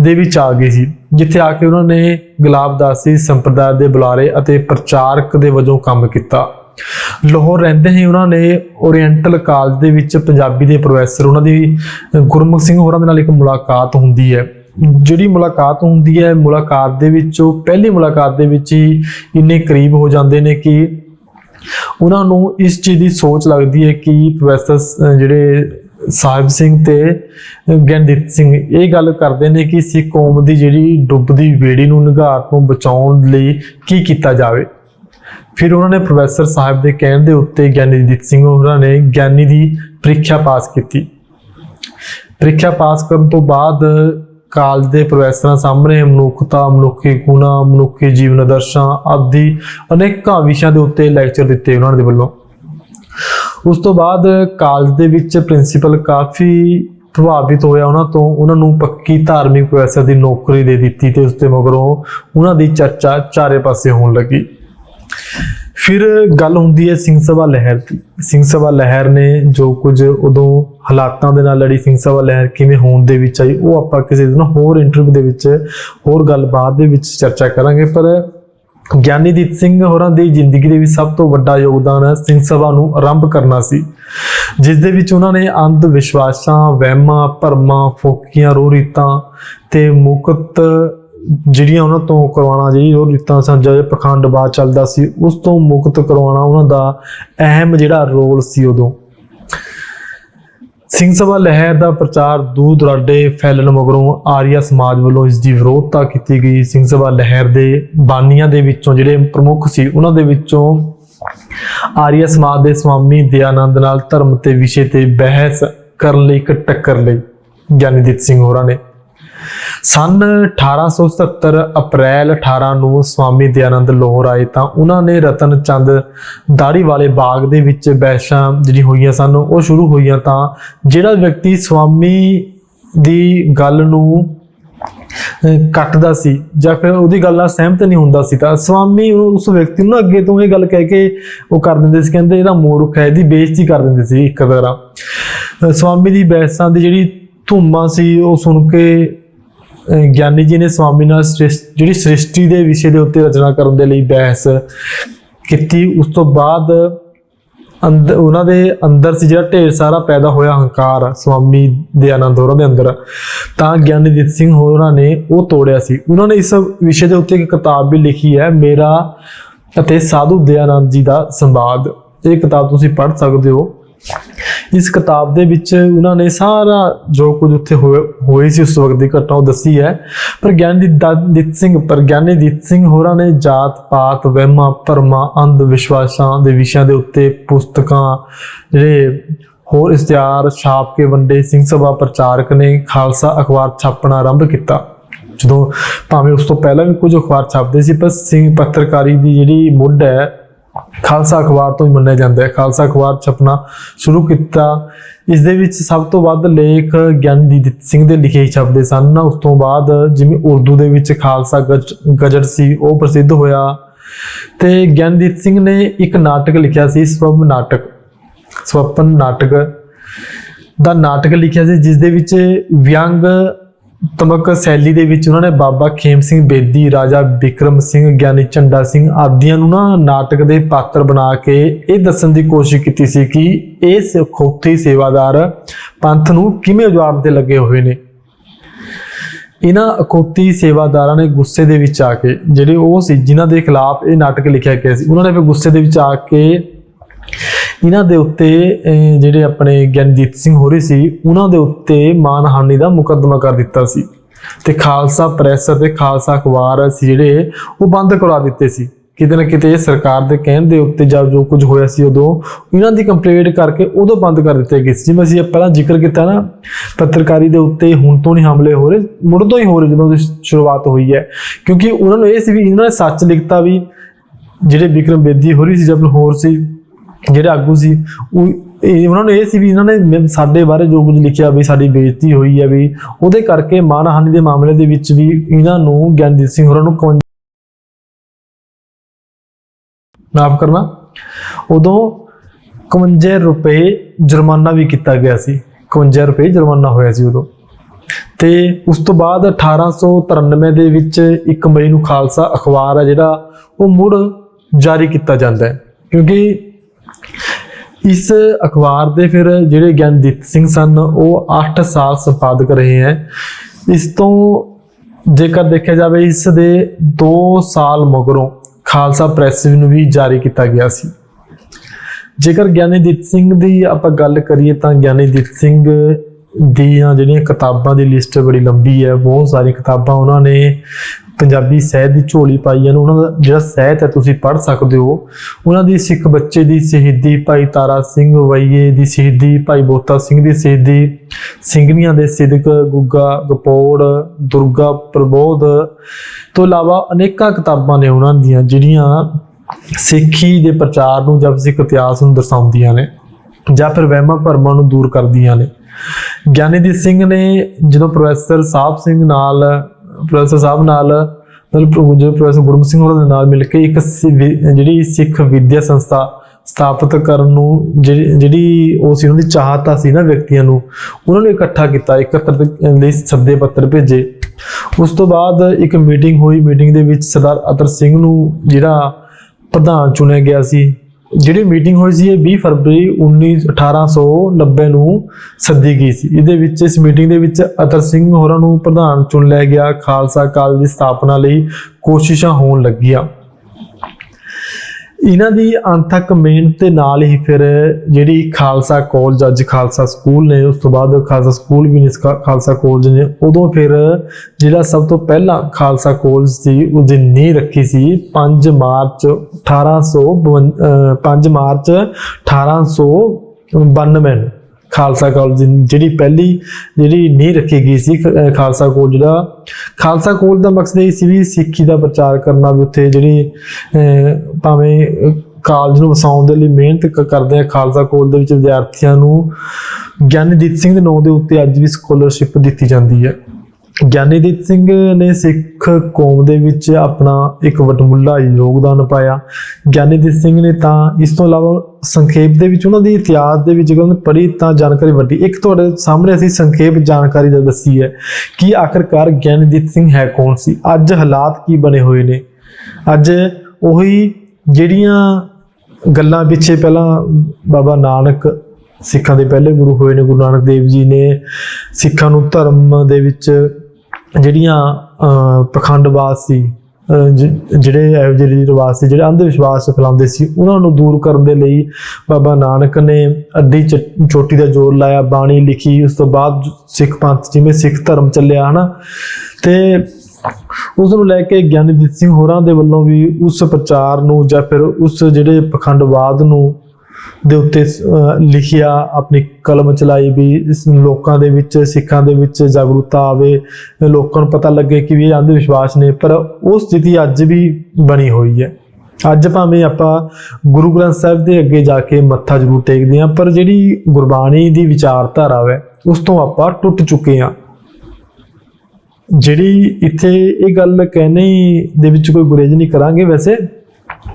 ਦੇ ਵਿੱਚ ਆ ਗਏ ਸੀ ਜਿੱਥੇ ਆ ਕੇ ਉਹਨਾਂ ਨੇ ਗੁਲਾਬ ਦਾਸੀ ਸੰਪਰਦਾਇ ਦੇ ਬੁਲਾਰੇ ਅਤੇ ਪ੍ਰਚਾਰਕ ਦੇ ਵਜੋਂ ਕੰਮ ਕੀਤਾ ਲਾਹੌਰ ਰਹਿੰਦੇ ਹੀ ਉਹਨਾਂ ਨੇ ਓਰੀਐਂਟਲ ਕਾਲਜ ਦੇ ਵਿੱਚ ਪੰਜਾਬੀ ਦੇ ਪ੍ਰੋਫੈਸਰ, ਉਹਨਾਂ ਦੀ ਗੁਰਮੁਖ ਸਿੰਘ ਹੋਰਾਂ ਦੇ ਨਾਲ ਇੱਕ ਮੁਲਾਕਾਤ ਹੁੰਦੀ ਹੈ। ਜਿਹੜੀ ਮੁਲਾਕਾਤ ਹੁੰਦੀ ਹੈ, ਮੁਲਾਕਾਤ ਦੇ ਵਿੱਚ, ਉਹ ਪਹਿਲੀ ਮੁਲਾਕਾਤ ਦੇ ਵਿੱਚ ਹੀ ਇੰਨੇ ਕਰੀਬ ਹੋ ਜਾਂਦੇ ਨੇ ਕਿ ਉਹਨਾਂ ਨੂੰ ਇਸ ਚੀਜ਼ ਦੀ ਸੋਚ ਲੱਗਦੀ ਹੈ ਕਿ ਪ੍ਰੋਫੈਸਰ ਜਿਹੜੇ ਸਾਹਿਬ ਸਿੰਘ ਤੇ ਗਿਆਨਦੀਪ ਸਿੰਘ, ਇਹ ਗੱਲ ਕਰਦੇ ਨੇ ਕਿ ਸਿੱਖ ਕੌਮ ਦੀ ਜਿਹੜੀ ਡੁੱਬਦੀ ਬੇੜੀ ਨੂੰ ਨਿਘਾਰ ਤੋਂ ਬਚਾਉਣ ਲਈ ਕੀ ਕੀਤਾ ਜਾਵੇ। ਫਿਰ ਉਹਨਾਂ ਨੇ ਪ੍ਰੋਫੈਸਰ ਸਾਹਿਬ ਦੇ ਕਹਿਣ ਦੇ ਉੱਤੇ ਗਿਆਨੀਦੀਪ ਸਿੰਘ ਹੋਰਾਂ ਨੇ ਗਿਆਨੀ ਦੀ ਪ੍ਰੀਖਿਆ ਪਾਸ ਕੀਤੀ। ਪ੍ਰੀਖਿਆ ਪਾਸ ਕਰਨ ਤੋਂ ਬਾਅਦ ਕਾਲਜ ਦੇ ਪ੍ਰੋਫੈਸਰਾਂ ਸਾਹਮਣੇ ਮਨੁੱਖਤਾ, ਮਨੁੱਖੀ ਗੁਣਾ, ਮਨੁੱਖੀ ਜੀਵਨ ਆਦਰਸ਼ਾਂ ਆਦਿ ਅਨੇਕਾਂ ਵਿਸ਼ਿਆਂ ਦੇ ਉੱਤੇ ਲੈਕਚਰ ਦਿੱਤੇ ਉਹਨਾਂ ਦੇ ਵੱਲੋਂ। ਉਸ ਤੋਂ ਬਾਅਦ ਕਾਲਜ ਦੇ ਵਿੱਚ ਪ੍ਰਿੰਸੀਪਲ ਕਾਫੀ ਪ੍ਰਭਾਵਿਤ ਹੋਇਆ ਉਹਨਾਂ ਤੋਂ। ਉਹਨਾਂ ਨੂੰ ਪੱਕੀ ਧਾਰਮਿਕ ਪ੍ਰੋਫੈਸਰ ਦੀ ਨੌਕਰੀ ਦੇ ਦਿੱਤੀ ਤੇ ਉਸ ਤੇ ਮਗਰੋਂ ਉਹਨਾਂ ਦੀ ਚਰਚਾ ਚਾਰੇ ਪਾਸੇ ਹੋਣ ਲੱਗੀ। ਫਿਰ ਗੱਲ ਹੁੰਦੀ ਹੈ ਸਿੰਘ ਸਭਾ ਲਹਿਰ ਦੀ। ਸਿੰਘ ਸਭਾ ਲਹਿਰ ਨੇ ਜੋ ਕੁਝ ਉਦੋਂ ਹਾਲਾਤਾਂ ਦੇ ਨਾਲ ਲੜੀ ਸਿੰਘ ਸਭਾ ਲਹਿਰ ਕਿਵੇਂ ਹੋਣ ਦੇ ਵਿੱਚ ਆਈ, ਉਹ ਆਪਾਂ ਕਿਸੇ ਦਿਨ ਹੋਰ ਇੰਟਰਵਿਊ ਦੇ ਵਿੱਚ, ਹੋਰ ਗੱਲਬਾਤ ਦੇ ਵਿੱਚ ਚਰਚਾ ਕਰਾਂਗੇ। ਪਰ ਗਿਆਨੀਦੀਪ ਸਿੰਘ ਹੋਰਾਂ ਦੀ ਜ਼ਿੰਦਗੀ ਦੇ ਵਿੱਚ ਸਭ ਤੋਂ ਵੱਡਾ ਯੋਗਦਾਨ ਸਿੰਘ ਸਭਾ ਨੂੰ ਆਰੰਭ ਕਰਨਾ ਸੀ। ਜਿਸ ਦੇ ਵਿੱਚ ਉਹਨਾਂ ਨੇ ਅੰਧ ਵਿਸ਼ਵਾਸਾਂ, ਵਹਿਮਾਂ, ਭਰਮਾਂ, ਫੋਕੀਆਂ ਰੋਹ ਰੀਤਾਂ ਤੇ ਮੁਕਤ ਜਿਹੜੀਆਂ ਉਹਨਾਂ ਤੋਂ ਕਰਵਾਉਣਾ, ਜਿਹੜੀ ਉਹ ਰੀਤਾਂ ਸਨ, ਜਿਹੜੇ ਪਖੰਡਵਾਦ ਚੱਲਦਾ ਸੀ, ਉਸ ਤੋਂ ਮੁਕਤ ਕਰਵਾਉਣਾ ਉਹਨਾਂ ਦਾ ਅਹਿਮ ਜਿਹੜਾ ਰੋਲ ਸੀ ਉਦੋਂ। ਸਿੰਘ ਸਭਾ ਲਹਿਰ ਦਾ ਪ੍ਰਚਾਰ ਦੂਰ ਦੁਰਾਡੇ ਫੈਲਣ ਮਗਰੋਂ ਆਰੀਆ ਸਮਾਜ ਵੱਲੋਂ ਇਸ ਦੀ ਵਿਰੋਧਤਾ ਕੀਤੀ ਗਈ। ਸਿੰਘ ਸਭਾ ਲਹਿਰ ਦੇ ਬਾਨੀਆਂ ਦੇ ਵਿੱਚੋਂ ਜਿਹੜੇ ਪ੍ਰਮੁੱਖ ਸੀ, ਉਹਨਾਂ ਦੇ ਵਿੱਚੋਂ ਆਰੀਆ ਸਮਾਜ ਦੇ ਸਵਾਮੀ ਦਿਆਨੰਦ ਨਾਲ ਧਰਮ ਤੇ ਵਿਸ਼ੇ ਤੇ ਬਹਿਸ ਕਰਨ ਲਈ ਇੱਕ ਟੱਕਰ ਲਈ ਗਿਆਨੀਦੀਪ ਸਿੰਘ ਹੋਰਾਂ ਨੇ। ਸਨ 1877 ਅਪ੍ਰੈਲ 18 ਨੂੰ ਸਵਾਮੀ ਦਿਆਨੰਦ ਲੋਹਰ ਆਏ ਤਾਂ ਉਹਨਾਂ ਨੇ ਰਤਨ ਚੰਦ ਦਾੜੀ ਵਾਲੇ ਬਾਗ ਦੇ ਵਿੱਚ ਬੈਸ਼ਾਂ ਜਿਹੜੀ ਹੋਈਆਂ ਸਨ, ਉਹ ਸ਼ੁਰੂ ਹੋਈਆਂ ਤਾਂ ਜਿਹੜਾ ਵਿਅਕਤੀ ਸਵਾਮੀ ਦੀ ਗੱਲ ਨੂੰ ਕੱਟਦਾ ਸੀ ਜਾਂ ਫਿਰ ਉਹਦੀ ਗੱਲ ਨਾਲ ਸਹਿਮਤ ਨਹੀਂ ਹੁੰਦਾ ਸੀ ਤਾਂ ਸਵਾਮੀ ਉਸ ਵਿਅਕਤੀ ਨੂੰ ਨਾ ਅੱਗੇ ਤੋਂ ਇਹ ਗੱਲ ਕਹਿ ਕੇ ਉਹ ਕਰ ਦਿੰਦੇ ਸੀ, ਕਹਿੰਦੇ ਇਹਦਾ ਮੂਰਖ ਹੈ, ਇਹਦੀ ਬੇਇੱਜ਼ਤੀ ਕਰ ਦਿੰਦੇ ਸੀ ਇੱਕ ਤਰ੍ਹਾਂ। ਸਵਾਮੀ ਦੀ ਬਹਿਸਾਂ ਦੀ ਜਿਹੜੀ ਧੂਮਾਂ ਸੀ, ਉਹ ਸੁਣ ਕੇ ਗਿਆਨੀ ਜੀ ਨੇ ਸਵਾਮੀ ਨਾਲ ਸ੍ਰਿਸ਼- ਜਿਹੜੀ ਸ੍ਰਿਸ਼ਟੀ ਦੇ ਵਿਸ਼ੇ ਦੇ ਉੱਤੇ ਰਚਨਾ ਕਰਨ ਦੇ ਲਈ ਬਹਿਸ ਕੀਤੀ, ਉਸ ਤੋਂ ਬਾਅਦ ਅੰਦਰ ਉਹਨਾਂ ਦੇ ਅੰਦਰ ਸੀ ਜਿਹੜਾ ਢੇਰ ਸਾਰਾ ਪੈਦਾ ਹੋਇਆ ਹੰਕਾਰ, ਸਵਾਮੀ ਦੇ ਆਨੰਦ ਹੋਰਾਂ ਦੇ ਅੰਦਰ। ਤਾਂ ਗਿਆਨੀਦੀਪ ਸਿੰਘ ਹੋਰਾਂ ਨੇ ਉਹ ਤੋੜਿਆ ਸੀ। ਉਹਨਾਂ ਨੇ ਇਸ ਵਿਸ਼ੇ ਦੇ ਉੱਤੇ ਇੱਕ ਕਿਤਾਬ ਵੀ ਲਿਖੀ ਹੈ, ਮੇਰਾ ਅਤੇ ਸਾਧੂ ਦਇਆਨੰਦ ਜੀ ਦਾ ਸੰਵਾਦ। ਇਹ ਕਿਤਾਬ ਤੁਸੀਂ ਪੜ੍ਹ ਸਕਦੇ ਹੋ। ਇਸ ਕਿਤਾਬ ਦੇ ਵਿੱਚ ਉਹਨਾਂ ਨੇ ਸਾਰਾ ਜੋ ਕੁਝ ਉੱਥੇ ਹੋਏ ਹੋਈ ਸੀ ਉਸ ਵਕਤ ਦੀ ਘਟਨਾ ਉਹ ਦੱਸੀ ਹੈ। ਪਰ ਗਿਆਨੀ ਸਿੰਘ ਪਰ ਗਿਆਨੀ ਸਿੰਘ ਹੋਰਾਂ ਨੇ ਜਾਤ, ਪਾਤ, ਵਹਿਮਾਂ, ਭਰਮਾਂ, ਅੰਧ ਵਿਸ਼ਵਾਸਾਂ ਦੇ ਵਿਸ਼ਿਆਂ ਦੇ ਉੱਤੇ ਪੁਸਤਕਾਂ ਜਿਹੜੇ ਹੋਰ ਇਸ਼ਤਿਹਾਰ, ਛਾਪ ਕੇ ਵੰਡੇ ਸਿੰਘ ਸਭਾ ਪ੍ਰਚਾਰਕ ਨੇ ਖਾਲਸਾ ਅਖਬਾਰ ਛਾਪਣਾ ਆਰੰਭ ਕੀਤਾ। ਜਦੋਂ ਭਾਵੇਂ ਉਸ ਤੋਂ ਪਹਿਲਾਂ ਵੀ ਕੁਝ ਅਖਬਾਰ ਛਾਪਦੇ ਸੀ, ਪਰ ਸਿੰਘ ਪੱਤਰਕਾਰੀ ਦੀ ਜਿਹੜੀ ਮੁੱਢ ਹੈ ਖਾਲਸਾ ਅਖਬਾਰ ਤੋਂ ਹੀ ਮੰਨਿਆ ਜਾਂਦਾ ਹੈ ਖਾਲਸਾ ਅਖਬਾਰ ਛਪਣਾ ਸ਼ੁਰੂ ਕੀਤਾ। ਇਸ ਦੇ ਵਿੱਚ ਸਭ ਤੋਂ ਵੱਧ ਲੇਖ ਗਿਆਨਦੀਪ ਸਿੰਘ ਦੇ ਲਿਖੇ ਹੀ ਛਪਦੇ ਸਨ। ਉਸ ਤੋਂ ਬਾਅਦ ਜਿਵੇਂ ਉਰਦੂ ਦੇ ਵਿੱਚ ਖਾਲਸਾ ਗਜ- ਗਜਟ ਸੀ, ਉਹ ਪ੍ਰਸਿੱਧ ਹੋਇਆ। ਤੇ ਗਿਆਨਦੀਪ ਸਿੰਘ ਨੇ ਇੱਕ ਨਾਟਕ ਲਿਖਿਆ ਸੀ ਸਵਬ ਨਾਟਕ, ਸਵਪਨ ਨਾਟਕ। ਦਾ ਨਾਟਕ ਲਿਖਿਆ ਸੀ, ਜਿਸ ਦੇ ਵਿੱਚ ਵਿਅੰਗ ਤਮਕ ਸ਼ੈਲੀ ਦੇ ਵਿੱਚ ਉਹਨਾਂ ਨੇ ਬਾਬਾ ਖੇਮ ਸਿੰਘ ਬੇਦੀ, ਰਾਜਾ ਵਿਕਰਮ ਸਿੰਘ, ਗਿਆਨੀ ਝੰਡਾ ਸਿੰਘ ਆਦਿਆਂ ਨੂੰ ਨਾ ਨਾਟਕ ਦੇ ਪਾਤਰ ਬਣਾ ਕੇ ਇਹ ਦੱਸਣ ਦੀ ਕੋਸ਼ਿਸ਼ ਕੀਤੀ ਸੀ ਕਿ ਇਹ ਸ- ਖੋਤੀ ਸੇਵਾਦਾਰ ਪੰਥ ਨੂੰ ਕਿਵੇਂ ਉਜਾੜਨ ਤੇ ਲੱਗੇ ਹੋਏ ਨੇ। ਇਹਨਾਂ ਅਖੋਤੀ ਸੇਵਾਦਾਰਾਂ ਨੇ ਗੁੱਸੇ ਦੇ ਵਿੱਚ ਆ ਕੇ, ਜਿਹੜੇ ਉਹ ਸੀ, ਜਿਨ੍ਹਾਂ ਦੇ ਖਿਲਾਫ ਇਹ ਨਾਟਕ ਲਿਖਿਆ ਗਿਆ ਸੀ, ਉਹਨਾਂ ਨੇ ਫਿਰ ਗੁੱਸੇ ਦੇ ਵਿੱਚ ਆ ਕੇ ਇਹਨਾਂ ਦੇ ਉੱਤੇ ਜਿਹੜੇ ਆਪਣੇ ਗਿਆਨਜੀਤ ਸਿੰਘ ਹੋਰੀ ਸੀ, ਉਹਨਾਂ ਦੇ ਉੱਤੇ ਮਾਨਹਾਨੀ ਦਾ ਮੁਕੱਦਮਾ ਕਰ ਦਿੱਤਾ ਸੀ। ਤੇ ਖਾਲਸਾ ਪ੍ਰੈਸ ਅਤੇ ਖਾਲਸਾ ਅਖਬਾਰ ਸੀ ਜਿਹੜੇ, ਉਹ ਬੰਦ ਕਰਵਾ ਦਿੱਤੇ ਸੀ। ਕਿਤੇ ਨਾ ਕਿਤੇ ਸਰਕਾਰ ਦੇ ਕਹਿਣ ਦੇ ਉੱਤੇ ਜਦ ਜੋ ਕੁਝ ਹੋਇਆ ਸੀ ਉਦੋਂ, ਇਹਨਾਂ ਦੀ ਕੰਪਲੇਂਟ ਕਰਕੇ ਉਦੋਂ ਬੰਦ ਕਰ ਦਿੱਤੇ ਗਏ ਸੀ। ਜਿਵੇਂ ਅਸੀਂ ਪਹਿਲਾਂ ਜ਼ਿਕਰ ਕੀਤਾ ਨਾ, ਪੱਤਰਕਾਰੀ ਦੇ ਉੱਤੇ ਹੁਣ ਤੋਂ ਨਹੀਂ ਹਮਲੇ ਹੋ ਰਹੇ, ਮੁੜ ਤੋਂ ਹੀ ਹੋ ਰਹੇ ਜਦੋਂ ਦੀ ਸ਼ੁਰੂਆਤ ਹੋਈ ਹੈ। ਕਿਉਂਕਿ ਉਹਨਾਂ ਨੂੰ ਇਹ ਸੀ ਵੀ ਇਹਨਾਂ ਨੇ ਸੱਚ ਲਿਖਤਾ ਵੀ, ਜਿਹੜੇ ਵਿਕਰਮ ਬੇਦੀ ਹੋ ਰਹੀ ਸੀ ਜਦ ਹੋਰ ਸੀ ਜਿਹੜੇ ਆਗੂ ਸੀ, ਉਹ ਇਹ ਉਹਨਾਂ ਨੂੰ ਇਹ ਸੀ ਵੀ ਇਹਨਾਂ ਨੇ ਸਾਡੇ ਬਾਰੇ ਜੋ ਕੁਝ ਲਿਖਿਆ ਵੀ ਸਾਡੀ ਬੇਇੱਜ਼ਤੀ ਹੋਈ ਹੈ ਵੀ ਉਹਦੇ ਕਰਕੇ ਮਾਨਹਾਨੀ ਦੇ ਮਾਮਲੇ ਦੇ ਵਿੱਚ ਵੀ ਇਹਨਾਂ ਨੂੰ ਗਿਆਨਦੀਪ ਸਿੰਘ ਹੋਰਾਂ ਨੂੰ ਮਾਫ ਕਰਨਾ, ਉਦੋਂ 51 ਰੁਪਏ ਜੁਰਮਾਨਾ ਵੀ ਕੀਤਾ ਗਿਆ ਸੀ 51 ਰੁਪਏ ਜੁਰਮਾਨਾ ਹੋਇਆ ਸੀ ਉਦੋਂ। ਤੇ ਉਸ ਤੋਂ ਬਾਅਦ 1893 ਦੇ ਵਿੱਚ 1 ਮਈ ਨੂੰ ਖਾਲਸਾ ਅਖਬਾਰ ਹੈ ਜਿਹੜਾ, ਉਹ ਮੁੜ ਜਾਰੀ ਕੀਤਾ ਜਾਂਦਾ ਹੈ। ਕਿਉਂਕਿ ਇਸ ਅਖਬਾਰ ਦੇ ਫਿਰ ਜਿਹੜੇ ਗਿਆਨਦੀਪ ਸਿੰਘ ਸਨ, ਉਹ 8 ਸਾਲ ਸੰਪਾਦਕ ਰਹੇ ਹੈ। ਇਸ ਤੋਂ ਜੇਕਰ ਦੇਖਿਆ ਜਾਵੇ, ਇਸ ਦੇ 2 ਸਾਲ ਮਗਰੋਂ ਖਾਲਸਾ ਪ੍ਰੈਸ ਨੂੰ ਵੀ ਜਾਰੀ ਕੀਤਾ ਗਿਆ ਸੀ। ਜੇਕਰ ਗਿਆਨੀਦੀਪ ਸਿੰਘ ਦੀ ਆਪਾਂ ਗੱਲ ਕਰੀਏ ਤਾਂ ਗਿਆਨੀਦੀਪ ਸਿੰਘ ਦੀਆਂ ਜਿਹੜੀਆਂ ਕਿਤਾਬਾਂ ਦੀ ਲਿਸਟ ਬੜੀ ਲੰਬੀ ਹੈ, ਬਹੁਤ ਸਾਰੀਆਂ ਕਿਤਾਬਾਂ ਉਹਨਾਂ ਨੇ ਪੰਜਾਬੀ ਸਾਹਿਤ ਦੀ ਝੋਲੀ ਪਾਈ ਹੈ ਉਹਨਾਂ ਦਾ ਜਿਹੜਾ ਸਾਹਿਤ ਹੈ ਤੁਸੀਂ ਪੜ੍ਹ ਸਕਦੇ ਹੋ, ਉਹਨਾਂ ਦੀ ਸਿੱਖ ਬੱਚੇ ਦੀ ਸ਼ਹੀਦੀ ਭਾਈ ਤਾਰਾ ਸਿੰਘ ਵਈਏ ਦੀ ਸ਼ਹੀਦੀ, ਭਾਈ ਬੋਤਾ ਸਿੰਘ ਦੀ ਸ਼ਹੀਦੀ, ਸਿੰਘਣੀਆਂ ਦੇ ਸਿਦਕ, ਗੁੱਗਾ, ਗਪੋੜ, ਦੁਰਗਾ ਪ੍ਰਬੋਧ ਤੋਂ ਇਲਾਵਾ ਅਨੇਕਾਂ ਕਿਤਾਬਾਂ ਨੇ ਉਹਨਾਂ ਦੀਆਂ, ਜਿਹੜੀਆਂ ਸਿੱਖੀ ਦੇ ਪ੍ਰਚਾਰ ਨੂੰ ਜਾਂ ਸਿੱਖ ਇਤਿਹਾਸ ਨੂੰ ਦਰਸਾਉਂਦੀਆਂ ਨੇ ਜਾਂ ਫਿਰ ਵਹਿਮਾਂ ਭਰਮਾਂ ਨੂੰ ਦੂਰ ਕਰਦੀਆਂ ਨੇ। ਗਿਆਨੀਦੀਪ ਸਿੰਘ ਨੇ ਜਦੋਂ ਪ੍ਰੋਫੈਸਰ ਸਾਹਿਬ ਸਿੰਘ ਨਾਲ ਪ੍ਰੋਫੈਸਰ ਸਾਹਿਬ ਨਾਲ, ਮਤਲਬ ਜਦੋਂ ਪ੍ਰੋਫੈਸਰ ਗੁਰਮ ਸਿੰਘ ਹੋਰਾਂ ਦੇ ਨਾਲ ਮਿਲ ਕੇ ਇੱਕ ਸਿ- ਜਿਹੜੀ ਸਿੱਖ ਵਿਦਿਆ ਸੰਸਥਾ ਸਥਾਪਿਤ ਕਰਨ ਨੂੰ ਜਿਹੜੀ ਜਿਹੜੀ ਉਹ ਸੀ, ਉਹਨਾਂ ਦੀ ਚਾਹਤਾ ਸੀ ਨਾ ਵਿਅਕਤੀਆਂ ਨੂੰ, ਉਹਨਾਂ ਨੂੰ ਇਕੱਠਾ ਕੀਤਾ ਇਕੱਤਰ ਲਈ ਸੱਦੇ ਪੱਤਰ ਭੇਜੇ। ਉਸ ਤੋਂ ਬਾਅਦ ਇੱਕ ਮੀਟਿੰਗ ਹੋਈ, ਮੀਟਿੰਗ ਦੇ ਵਿੱਚ ਸਰਦਾਰ ਅਤਰ ਸਿੰਘ ਨੂੰ ਜਿਹੜਾ ਪ੍ਰਧਾਨ ਚੁਣਿਆ ਗਿਆ ਸੀ। ਜਿਹੜੀ ਮੀਟਿੰਗ ਹੋਈ ਸੀ ਇਹ 20 ਫਰਵਰੀ 19 1890 ਨੂੰ ਸੱਦੀ ਗਈ ਸੀ। ਇਹਦੇ ਵਿੱਚ ਇਸ ਮੀਟਿੰਗ ਦੇ ਵਿੱਚ ਅਤਰ ਸਿੰਘ ਹੋਰਾਂ ਨੂੰ ਪ੍ਰਧਾਨ ਚੁਣ ਲਿਆ ਗਿਆ। ਖਾਲਸਾ ਕਾਲਜ ਦੀ ਸਥਾਪਨਾ ਲਈ ਕੋਸ਼ਿਸ਼ਾਂ ਹੋਣ ਲੱਗੀਆਂ। ਇਹਨਾਂ ਦੀ ਅੰਤਕ ਮਿਹਨਤ ਦੇ ਨਾਲ ਹੀ ਫਿਰ ਜਿਹੜੀ ਖਾਲਸਾ ਕਾਲਜ ਅੱਜ ਖਾਲਸਾ ਸਕੂਲ ਨੇ, ਉਸ ਤੋਂ ਬਾਅਦ ਖਾਲਸਾ ਸਕੂਲ ਵੀ ਨੇ, ਇਸ ਖਾਲਸਾ ਕਾਲਜ ਨੇ, ਉਦੋਂ ਫਿਰ ਜਿਹੜਾ ਸਭ ਤੋਂ ਪਹਿਲਾਂ ਖਾਲਸਾ ਕਾਲਜ ਸੀ, ਉਹਦੀ ਨੀਂਹ ਰੱਖੀ ਸੀ 5 ਮਾਰਚ 1852 ਅਹ 5 ਮਾਰਚ 1892 ਨੂੰ। ਖਾਲਸਾ ਕਾਲਜ ਜਿਹੜੀ ਪਹਿਲੀ, ਜਿਹੜੀ ਨੀਂਹ ਰੱਖੀ ਗਈ ਸੀ ਖਾਲਸਾ ਕਾਲਜ ਦਾ। ਖਾਲਸਾ ਕਾਲਜ ਦਾ ਮਕਸਦ ਇਹ ਸੀ ਵੀ ਸਿੱਖੀ ਦਾ ਪ੍ਰਚਾਰ ਕਰਨਾ ਵੀ ਉੱਥੇ ਜਿਹੜੀ ਭਾਵੇਂ ਕਾਲਜ ਨੂੰ ਵਸਾਉਣ ਦੇ ਲਈ ਮਿਹਨਤ ਕਰਦੇ ਆ ਖਾਲਸਾ ਕਾਲਜ ਦੇ ਵਿੱਚ ਵਿਦਿਆਰਥੀਆਂ ਨੂੰ ਗਿਆਨੀਦੀਪ ਸਿੰਘ ਦੇ ਨਾਂ ਦੇ ਉੱਤੇ ਅੱਜ ਵੀ ਸਕਾਲਰਸ਼ਿਪ ਦਿੱਤੀ ਜਾਂਦੀ ਹੈ। ਗਿਆਨੀਦੀਪ ਸਿੰਘ ਨੇ ਸਿੱਖ ਕੌਮ ਦੇ ਵਿੱਚ ਆਪਣਾ ਇੱਕ ਵਟਮੁੱਲਾ ਯੋਗਦਾਨ ਪਾਇਆ। ਗਿਆਨੀਦੀਪ ਸਿੰਘ ਨੇ ਤਾਂ ਇਸ ਤੋਂ ਇਲਾਵਾ ਸੰਖੇਪ ਦੇ ਵਿੱਚ ਉਹਨਾਂ ਦੀ ਇਤਿਹਾਸ ਦੇ ਵਿੱਚ ਜਦੋਂ ਪੜ੍ਹੀ ਤਾਂ ਜਾਣਕਾਰੀ ਵੱਡੀ। ਇੱਕ ਤੁਹਾਡੇ ਸਾਹਮਣੇ ਅਸੀਂ ਸੰਖੇਪ ਜਾਣਕਾਰੀ ਦਾ ਦੱਸੀ ਹੈ ਕਿ ਆਖਰਕਾਰ ਗਿਆਨੀਦੀਪ ਸਿੰਘ ਹੈ ਕੌਣ ਸੀ? ਅੱਜ ਹਾਲਾਤ ਕੀ ਬਣੇ ਹੋਏ ਨੇ? ਅੱਜ ਉਹੀ ਜਿਹੜੀਆਂ ਗੱਲਾਂ ਪਿੱਛੇ ਪਹਿਲਾਂ ਬਾਬਾ ਨਾਨਕ ਸਿੱਖਾਂ ਦੇ ਪਹਿਲੇ ਗੁਰੂ ਹੋਏ ਨੇ, ਗੁਰੂ ਨਾਨਕ ਦੇਵ ਜੀ ਨੇ ਸਿੱਖਾਂ ਨੂੰ ਧਰਮ ਦੇ ਵਿੱਚ ਜਿਹੜੀਆਂ ਪਖੰਡਵਾਦ ਸੀ ਜਿਹੜੇ ਇਹੋ ਜਿਹੇ ਰਿਵਾਜ ਸੀ, ਜਿਹੜੇ ਅੰਧ ਵਿਸ਼ਵਾਸ ਫੈਲਾਉਂਦੇ ਸੀ, ਉਹਨਾਂ ਨੂੰ ਦੂਰ ਕਰਨ ਦੇ ਲਈ ਬਾਬਾ ਨਾਨਕ ਨੇ ਅੱਡੀ ਚ- ਚੋਟੀ ਦਾ ਜ਼ੋਰ ਲਾਇਆ, ਬਾਣੀ ਲਿਖੀ, ਉਸ ਤੋਂ ਬਾਅਦ ਸਿੱਖ ਪੰਥ, ਜਿਵੇਂ ਸਿੱਖ ਧਰਮ ਚੱਲਿਆ, ਹਨਾ? ਤੇ ਉਸ ਨੂੰ ਲੈ ਕੇ ਗਿਆਨੀਦੀਪ ਸਿੰਘ ਹੋਰਾਂ ਦੇ ਵੱਲੋਂ ਵੀ ਉਸ ਪ੍ਰਚਾਰ ਨੂੰ ਜਾਂ ਫਿਰ ਉਸ ਜਿਹੜੇ ਪਖੰਡਵਾਦ ਨੂੰ ਦੇ ਉੱਤੇ ਅਹ, ਲਿਖਿਆ ਆਪਣੀ ਕਲਮ ਚਲਾਈ ਵੀ ਇਸ ਲੋਕਾਂ ਦੇ ਵਿੱਚ ਸਿੱਖਾਂ ਦੇ ਵਿੱਚ ਜਾਗਰੂਕਤਾ ਆਵੇ ਲੋਕਾਂ ਨੂੰ ਪਤਾ ਲੱਗੇ ਕਿ ਵੀ ਇਹ ਅੰਧ ਵਿਸ਼ਵਾਸ ਨੇ ਪਰ ਉਹ ਸਥਿਤੀ ਅੱਜ ਵੀ ਬਣੀ ਹੋਈ ਹੈ। ਅੱਜ ਭਾਵੇਂ ਆਪਾਂ ਗੁਰੂ ਗ੍ਰੰਥ ਸਾਹਿਬ ਦੇ ਅੱਗੇ ਜਾ ਕੇ ਮੱਥਾ ਜ਼ਰੂਰ ਟੇਕਦੇ ਹਾਂ ਪਰ ਜਿਹੜੀ ਗੁਰਬਾਣੀ ਦੀ ਵਿਚਾਰਧਾਰਾ ਹੈ ਉਸ ਤੋਂ ਆਪਾਂ ਟੁੱਟ ਚੁੱਕੇ ਹਾਂ। ਜਿਹੜੀ ਇੱਥੇ ਇਹ ਗੱਲ ਕਹਿਣੀ ਦੇ ਵਿੱਚ ਕੋਈ ਗੁਰੇਜ਼ ਨਹੀਂ ਕਰਾਂਗੇ ਵੈਸੇ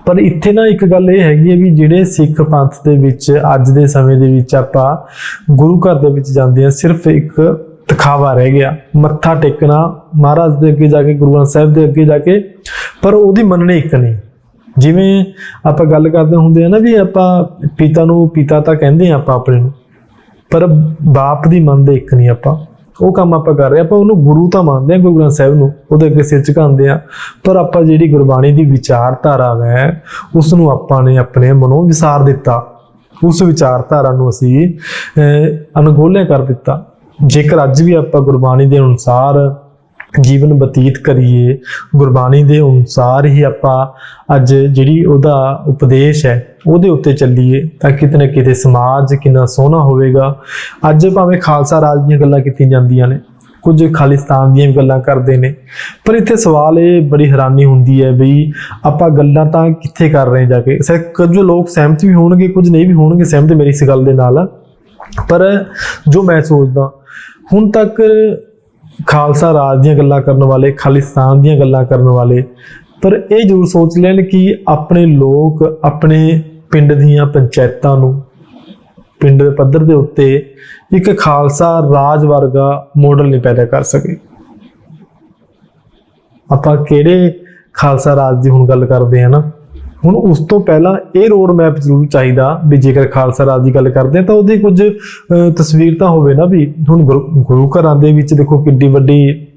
ਪਰ ਇੱਥੇ ਨਾ ਇੱਕ ਗੱਲ ਇਹ ਹੈਗੀ ਹੈ ਵੀ ਜਿਹੜੇ ਸਿੱਖ ਪੰਥ ਦੇ ਵਿੱਚ ਅੱਜ ਦੇ ਸਮੇਂ ਦੇ ਵਿੱਚ ਆਪਾਂ ਗੁਰੂ ਘਰ ਦੇ ਵਿੱਚ ਜਾਂਦੇ ਆ ਸਿਰਫ ਇੱਕ ਦਿਖਾਵਾ ਰਹਿ ਗਿਆ, ਮੱਥਾ ਟੇਕਣਾ, ਮਹਾਰਾਜ ਦੇ ਅੱਗੇ ਜਾ ਕੇ, ਗੁਰੂ ਗ੍ਰੰਥ ਸਾਹਿਬ ਦੇ ਅੱਗੇ ਜਾ ਕੇ, ਪਰ ਉਹਦੀ ਮੰਨਣੀ ਇੱਕ ਨਹੀਂ। ਜਿਵੇਂ ਆਪਾਂ ਗੱਲ ਕਰਦੇ ਹੁੰਦੇ ਆ ਨਾ ਵੀ ਆਪਾਂ ਪਿਤਾ ਨੂੰ, ਪਿਤਾ ਤਾਂ ਕਹਿੰਦੇ ਆ ਆਪਾਂ ਆਪਣੇ ਨੂੰ, ਪਰ ਬਾਪ ਦੀ ਮੰਨਦੇ ਇੱਕ ਨਹੀਂ ਆਪਾਂ। ਉਹ ਕੰਮ ਆਪਾਂ ਕਰ ਰਹੇ ਹਾਂ, ਆਪਾਂ ਉਹਨੂੰ ਗੁਰੂ ਤਾਂ ਮੰਨਦੇ ਆ ਗੁਰੂ ਗ੍ਰੰਥ ਸਾਹਿਬ ਨੂੰ ਉਹਦੇ ਅੱਗੇ ਸਿਰ ਝੁਕਾਉਂਦੇ ਆ ਪਰ ਆਪਾਂ ਜਿਹੜੀ ਗੁਰਬਾਣੀ ਦੀ ਵਿਚਾਰਧਾਰਾ ਹੈ ਉਸ ਨੂੰ ਆਪਾਂ ਨੇ ਆਪਣੇ ਮਨੋਂ ਵਿਸਾਰ ਦਿੱਤਾ। ਉਸ ਵਿਚਾਰਧਾਰਾ ਨੂੰ ਅਸੀਂ ਅਹ, ਕਰ ਦਿੱਤਾ। ਜੇਕਰ ਅੱਜ ਵੀ ਆਪਾਂ ਗੁਰਬਾਣੀ ਦੇ ਅਨੁਸਾਰ ਜੀਵਨ ਬਤੀਤ ਕਰੀਏ ਗੁਰਬਾਣੀ ਦੇ ਅਨੁਸਾਰ ਹੀ ਆਪਾਂ ਅੱਜ ਜਿਹੜੀ ਉਹਦਾ ਉਪਦੇਸ਼ ਹੈ ਉਹਦੇ ਉੱਤੇ ਚੱਲੀਏ ਤਾਂ ਕਿਤੇ ਨਾ ਕਿਤੇ ਸਮਾਜ ਕਿੰਨਾ ਸੋਹਣਾ ਹੋਵੇਗਾ। ਅੱਜ ਭਾਵੇਂ ਖਾਲਸਾ ਰਾਜ ਦੀਆਂ ਗੱਲਾਂ ਕੀਤੀਆਂ ਜਾਂਦੀਆਂ ਨੇ, ਕੁਝ ਖਾਲਿਸਤਾਨ ਦੀਆਂ ਵੀ ਗੱਲਾਂ ਕਰਦੇ ਨੇ, ਪਰ ਇੱਥੇ ਸਵਾਲ ਇਹ ਬੜੀ ਹੈਰਾਨੀ ਹੁੰਦੀ ਹੈ ਵੀ ਆਪਾਂ ਗੱਲਾਂ ਤਾਂ ਕਿੱਥੇ ਕਰ ਰਹੇ ਜਾ ਕੇ? ਸੇ ਕੁਝ ਲੋਕ ਸਹਿਮਤ ਵੀ ਹੋਣਗੇ, ਕੁਝ ਨਹੀਂ ਵੀ ਹੋਣਗੇ, ਸਹਿਮਤ ਮੇਰੀ ਇਸ ਗੱਲ ਦੇ ਨਾਲ। ਪਰ ਜੋ ਮੈਂ ਸੋਚਦਾ, ਹੁਣ ਤੱਕ ਖਾਲਸਾ ਰਾਜ ਦੀਆਂ ਗੱਲਾਂ ਕਰਨ ਵਾਲੇ, ਖਾਲਿਸਤਾਨ ਦੀਆਂ ਗੱਲਾਂ ਕਰਨ ਵਾਲੇ, ਪਰ ਇਹ ਜ਼ਰੂਰ ਸੋਚ ਲੈਣ ਕਿ ਆਪਣੇ ਲੋਕ ਆਪਣੇ ਪਿੰਡ ਦੀਆਂ ਪੰਚਾਇਤਾਂ ਨੂੰ ਪਿੰਡ ਦੇ ਪੱਧਰ ਦੇ ਉੱਤੇ ਇੱਕ ਖਾਲਸਾ ਰਾਜ ਵਰਗਾ ਮਾਡਲ ਨਹੀਂ ਪੈਦਾ ਕਰ ਸਕੇ। ਆਪਾਂ ਕਿਹੜੇ ਖਾਲਸਾ ਰਾਜ ਦੀ ਹੁਣ ਗੱਲ ਕਰਦੇ ਆ ਨਾ ਹੁਣ ਉਸ ਤੋਂ ਪਹਿਲਾਂ ਇਹ ਰੋਡ ਮੈਪ ਜ਼ਰੂਰ ਚਾਹੀਦਾ ਵੀ ਜੇਕਰ ਖਾਲਸਾ ਰਾਜ ਦੀ ਗੱਲ ਕਰਦੇ ਆ ਤਾਂ ਉਹਦੀ ਕੁਝ ਅਹ, ਤਸਵੀਰ ਤਾਂ ਹੋਵੇ ਨਾ ਵੀ ਹੁਣ ਗੁਰੂ ਗੁਰੂ ਘਰਾਂ ਦੇ ਵਿੱਚ ਦੇਖੋ ਕਿੱਡੀ ਵੱਡੀ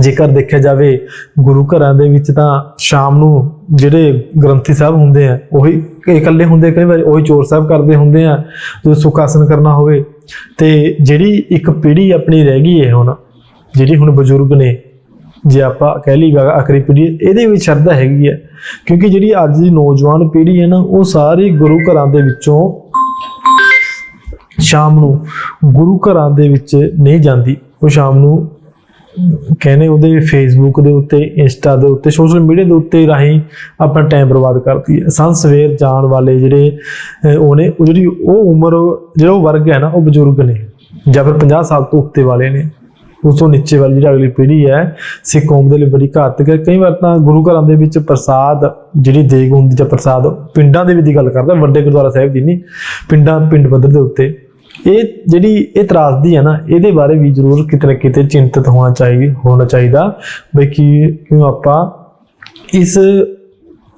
ਜੇਕਰ ਦੇਖਿਆ ਜਾਵੇ ਗੁਰੂ ਘਰਾਂ ਦੇ ਵਿੱਚ ਤਾਂ ਸ਼ਾਮ ਨੂੰ ਜਿਹੜੇ ਗ੍ਰੰਥੀ ਸਾਹਿਬ ਹੁੰਦੇ ਆ ਉਹੀ ਇਕੱਲੇ ਹੁੰਦੇ ਕਈ ਵਾਰ ਉਹੀ ਚੋਰ ਸਾਹਿਬ ਕਰਦੇ ਹੁੰਦੇ ਆ, ਜਦੋਂ ਸੁਖ ਆਸਨ ਕਰਨਾ ਹੋਵੇ। ਤੇ ਜਿਹੜੀ ਇੱਕ ਪੀੜ੍ਹੀ ਆਪਣੀ ਰਹਿ ਗਈ ਹੈ ਹੁਣ, ਜਿਹੜੀ ਹੁਣ ਬਜ਼ੁਰਗ ਨੇ, ਜੇ ਆਪਾਂ ਕਹਿ ਲਈ ਆਖਰੀ ਪੀੜ੍ਹੀ, ਇਹਦੇ ਵਿੱਚ ਸ਼ਰਧਾ ਹੈਗੀ ਹੈ। ਕਿਉਂਕਿ ਜਿਹੜੀ ਅੱਜ ਦੀ ਨੌਜਵਾਨ ਪੀੜ੍ਹੀ ਹੈ ਨਾ, ਉਹ ਸਾਰੀ ਗੁਰੂ ਘਰਾਂ ਦੇ ਵਿੱਚੋਂ ਸ਼ਾਮ ਨੂੰ ਗੁਰੂ ਘਰਾਂ ਦੇ ਵਿੱਚ ਨਹੀਂ ਜਾਂਦੀ। ਉਹ ਸ਼ਾਮ ਨੂੰ ਕਹਿੰਦੇ ਉਹਦੇ ਫੇਸਬੁੱਕ ਦੇ ਉੱਤੇ ਇੰਸਟਾ ਦੇ ਉੱਤੇ ਸੋਸ਼ਲ ਮੀਡੀਆ ਦੇ ਉੱਤੇ ਰਾਹੀਂ ਆਪਣਾ ਟਾਈਮ ਬਰਬਾਦ ਕਰਦੀ ਹੈ। ਸੰਨ ਸਵੇਰ ਜਾਣ ਵਾਲੇ ਜਿਹੜੇ ਅਹ, ਉਹਨੇ ਉਹ ਜਿਹੜੀ ਉਹ ਉਮਰ ਜਿਹੜਾ ਉਹ ਵਰਗ ਹੈ ਨਾ ਉਹ ਬਜ਼ੁਰਗ ਨੇ ਜਾਂ ਫਿਰ 50 ਸਾਲ ਤੋਂ ਉੱਤੇ ਵਾਲੇ ਨੇ। ਉਸ ਤੋਂ ਨੀਚੇ ਵਾਲੀ ਜਿਹੜੀ ਅਗਲੀ ਪੀੜ੍ਹੀ ਹੈ ਸਿੱਖ ਕੌਮ ਦੇ ਲਈ ਬੜੀ ਘਾਤਕ ਹੈ। ਕਈ ਵਾਰ ਤਾਂ ਗੁਰੂ ਘਰਾਂ ਦੇ ਵਿੱਚ ਪ੍ਰਸਾਦ ਜਿਹੜੀ ਦੇਗ ਹੁੰਦੀ ਜਾਂ ਪ੍ਰਸਾਦ ਪਿੰਡਾਂ ਦੇ ਵਿੱਚ ਦੀ ਗੱਲ ਕਰਦਾ ਵੱਡੇ ਗੁਰਦੁਆਰਾ ਸਾਹਿਬ ਦੀ ਨਹੀਂ ਪਿੰਡਾਂ ਪਿੰਡ ਪੱਧਰ ਦੇ ਉੱਤੇ। ਇਹ ਜਿਹੜੀ ਇਹ ਤਰਾਸਦੀ ਹੈ ਨਾ ਇਹਦੇ ਬਾਰੇ ਵੀ ਜ਼ਰੂਰ ਕਿਤੇ ਨਾ ਕਿਤੇ ਚਿੰਤਤ ਹੋਣਾ ਚਾਹੀਦਾ ਹੋਣਾ ਚਾਹੀਦਾ ਬਈ ਕਿ ਕਿਉਂ ਆਪਾਂ ਇਸ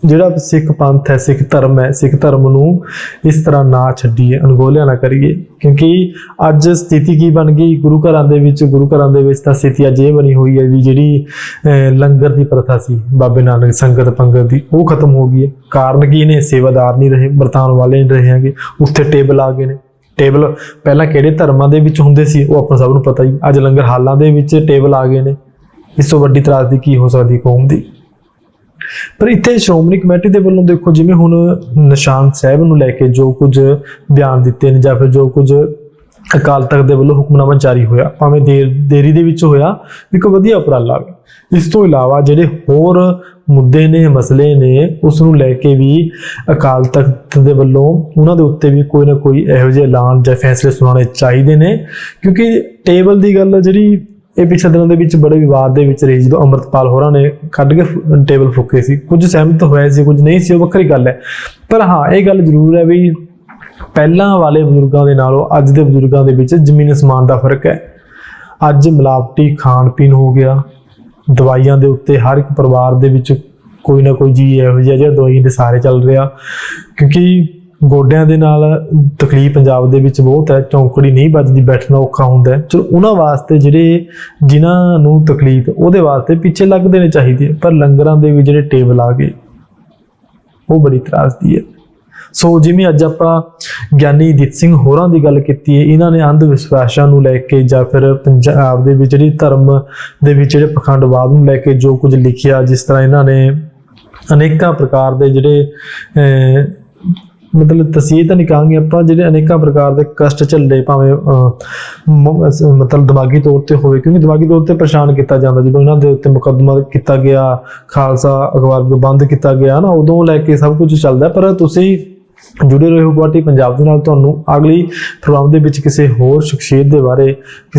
ਜਿਹੜਾ ਸਿੱਖ ਪੰਥ ਹੈ ਸਿੱਖ ਧਰਮ ਹੈ ਸਿੱਖ ਧਰਮ ਨੂੰ ਇਸ ਤਰ੍ਹਾਂ ਨਾ ਛੱਡੀਏ ਅਣਗੌਲਿਆ ਨਾ ਕਰੀਏ। ਕਿਉਂਕਿ ਅੱਜ ਸਥਿਤੀ ਕੀ ਬਣ ਗਈ? ਗੁਰੂ ਘਰਾਂ ਦੇ ਵਿੱਚ ਗੁਰੂ ਘਰਾਂ ਦੇ ਵਿੱਚ ਤਾਂ ਸਥਿਤੀ ਅੱਜ ਇਹ ਬਣੀ ਹੋਈ ਹੈ ਵੀ ਜਿਹੜੀ ਅਹ, ਲੰਗਰ ਦੀ ਪ੍ਰਥਾ ਸੀ ਬਾਬੇ ਨਾਨਕ ਸੰਗਤ ਪੰਗਤ ਦੀ ਉਹ ਖਤਮ ਹੋ ਗਈ ਹੈ। ਕਾਰਨ ਕੀ ਨੇ? ਸੇਵਾਦਾਰ ਨਹੀਂ ਰਹੇ ਵਰਤਾਨ ਵਾਲੇ ਨਹੀਂ ਰਹੇ ਹੈਗੇ। ਉੱਥੇ ਟੇਬਲ ਆ ਗਏ ਨੇ। ਟੇਬਲ ਪਹਿਲਾਂ ਕਿਹੜੇ ਧਰਮਾਂ ਦੇ ਵਿੱਚ ਹੁੰਦੇ ਸੀ ਉਹ ਆਪਾਂ ਸਭ ਨੂੰ ਪਤਾ ਹੀ, ਅੱਜ ਲੰਗਰ ਹਾਲਾਂ ਦੇ ਵਿੱਚ ਟੇਬਲ ਆ ਗਏ ਨੇ, ਇਸ ਤੋਂ ਵੱਡੀ ਤਰਾਸ਼ ਦੀ ਕੀ ਹੋ ਸਕਦੀ ਕੌਮ ਦੀ? ਪਰ ਇੱਥੇ ਸ਼੍ਰੋਮਣੀ ਕਮੇਟੀ ਦੇ ਵੱਲੋਂ ਦੇਖੋ, ਜਿਵੇਂ ਹੁਣ ਨਿਸ਼ਾਨ ਸਾਹਿਬ ਨੂੰ ਲੈ ਕੇ ਜੋ ਕੁਝ ਬਿਆਨ ਦਿੱਤੇ ਨੇ ਜਾਂ ਫਿਰ ਜੋ ਕੁਝ ਅਕਾਲ ਤਖਤ ਦੇ ਵੱਲੋਂ ਹੁਕਮਨਾਮਾ ਜਾਰੀ ਹੋਇਆ, ਭਾਵੇਂ ਦੇਰ ਦੇਰੀ ਦੇ ਵਿੱਚ ਹੋਇਆ, ਇੱਕ ਵਧੀਆ ਉਪਰਾਲਾ ਵੀ। ਇਸ ਤੋਂ ਇਲਾਵਾ ਜਿਹੜੇ ਹੋਰ ਮੁੱਦੇ ਨੇ, ਮਸਲੇ ਨੇ, ਉਸ ਨੂੰ ਲੈ ਕੇ ਵੀ ਅਕਾਲ ਤਖਤ ਦੇ ਵੱਲੋਂ ਉਹਨਾਂ ਦੇ ਉੱਤੇ ਵੀ ਕੋਈ ਨਾ ਕੋਈ ਇਹੋ ਜਿਹੇ ਐਲਾਨ ਜਾਂ ਫੈਸਲੇ ਸੁਣਾਉਣੇ ਚਾਹੀਦੇ ਨੇ। ਕਿਉਂਕਿ ਟੇਬਲ ਦੀ ਗੱਲ ਜਿਹੜੀ, ਇਹ ਪਿਛਲੇ ਦਿਨਾਂ ਦੇ ਵਿੱਚ ਬੜੇ ਵਿਵਾਦ ਦੇ ਵਿੱਚ ਰਹੀ, ਜਦੋਂ ਅੰਮ੍ਰਿਤਪਾਲ ਹੋਰਾਂ ਨੇ ਕੱਢ ਕੇ ਟੇਬਲ ਫੁੱਕੇ ਸੀ। ਕੁਝ ਸਹਿਮਤ ਹੋਏ ਸੀ, ਕੁਝ ਨਹੀਂ ਸੀ, ਉਹ ਵੱਖਰੀ ਗੱਲ ਹੈ। ਪਰ ਹਾਂ, ਇਹ ਗੱਲ ਜ਼ਰੂਰ ਹੈ ਵੀ ਪਹਿਲਾਂ ਵਾਲੇ ਬਜ਼ੁਰਗਾਂ ਦੇ ਨਾਲੋਂ ਅੱਜ ਦੇ ਬਜ਼ੁਰਗਾਂ ਦੇ ਵਿੱਚ ਜ਼ਮੀਨ ਅਸਮਾਨ ਦਾ ਫ਼ਰਕ ਹੈ। ਅੱਜ ਮਿਲਾਵਟੀ ਖਾਣ ਪੀਣ ਹੋ ਗਿਆ ਦਵਾਈਆਂ ਦੇ ਉੱਤੇ ਹਰ ਇੱਕ ਪਰਿਵਾਰ ਦੇ ਵਿੱਚ ਕੋਈ ਨਾ ਕੋਈ ਜੀ ਇਹੋ ਜਿਹਾ ਜਿਹੜਾ ਦਵਾਈ ਦੇ ਸਾਰੇ ਚੱਲ ਰਿਹਾ। ਕਿਉਂਕਿ ਗੋਡਿਆਂ ਦੇ ਨਾਲ ਤਕਲੀਫ ਪੰਜਾਬ ਦੇ ਵਿੱਚ ਬਹੁਤ ਹੈ, ਚੌਂਕੜੀ ਨਹੀਂ ਵੱਜਦੀ, ਬੈਠਣਾ ਔਖਾ ਹੁੰਦਾ ਹੈ। ਚਲੋ, ਉਹਨਾਂ ਵਾਸਤੇ ਜਿਹੜੇ ਜਿਨ੍ਹਾਂ ਨੂੰ ਤਕਲੀਫ, ਉਹਦੇ ਵਾਸਤੇ ਪਿੱਛੇ ਲੱਗਦੇ ਨੇ ਚਾਹੀਦੇ ਪਰ ਲੰਗਰਾਂ ਦੇ ਵੀ ਜਿਹੜੇ ਟੇਬਲ ਆ ਗਏ, ਉਹ ਬੜੀ ਤਰਾਸਦੀ ਹੈ। ਸੋ ਜਿਵੇਂ ਅੱਜ ਆਪਾਂ ਗਿਆਨੀ ਦੀਪ ਸਿੰਘ ਹੋਰਾਂ ਦੀ ਗੱਲ ਕੀਤੀ ਹੈ ਇਹਨਾਂ ਨੇ ਅੰਧ ਵਿਸ਼ਵਾਸਾਂ ਨੂੰ ਲੈ ਕੇ ਜਾਂ ਫਿਰ ਪੰਜਾਬ ਦੇ ਵਿੱਚ ਜਿਹੜੀ ਧਰਮ ਦੇ ਵਿੱਚ ਜਿਹੜੇ ਪਖੰਡਵਾਦ ਨੂੰ ਲੈ ਕੇ ਜੋ ਕੁਝ ਲਿਖਿਆ ਜਿਸ ਤਰ੍ਹਾਂ ਇਹਨਾਂ ਨੇ ਅਨੇਕਾਂ ਪ੍ਰਕਾਰ ਦੇ ਜਿਹੜੇ ਅਹ, ਮਤਲਬ ਤਸੀਹ ਤਾਂ ਨਹੀਂ ਕਹਾਂਗੇ ਆਪਾਂ ਜਿਹੜੇ ਅਨੇਕਾਂ ਪ੍ਰਕਾਰ ਦੇ ਕਸ਼ਟ ਝੱਲੇ ਭਾਵੇਂ ਮਤਲਬ ਦਿਮਾਗੀ ਤੌਰ ਤੇ ਹੋਵੇ ਕਿਉਂਕਿ ਦਿਮਾਗੀ ਤੌਰ ਤੇ ਪਰੇਸ਼ਾਨ ਕੀਤਾ ਜਾਂਦਾ ਜਦੋਂ ਇਹਨਾਂ ਦੇ ਉੱਤੇ ਮੁਕੱਦਮਾ ਕੀਤਾ ਗਿਆ ਖਾਲਸਾ ਅਖਬਾਰ ਨੂੰ ਬੰਦ ਕੀਤਾ ਗਿਆ ਨਾ ਉਦੋਂ ਲੈ ਕੇ ਸਭ ਕੁਝ ਚੱਲਦਾ ਪਰ ਤੁਸੀਂ ਜੁੜੇ ਰਹੋ ਗੁਆਟੀ ਪੰਜਾਬ ਦੇ ਨਾਲ। ਤੁਹਾਨੂੰ ਅਗਲੀ ਪ੍ਰੋਗਰਾਮ ਦੇ ਵਿੱਚ ਕਿਸੇ ਹੋਰ ਸ਼ਖਸੀਅਤ ਦੇ ਬਾਰੇ, ਕਿਸੇ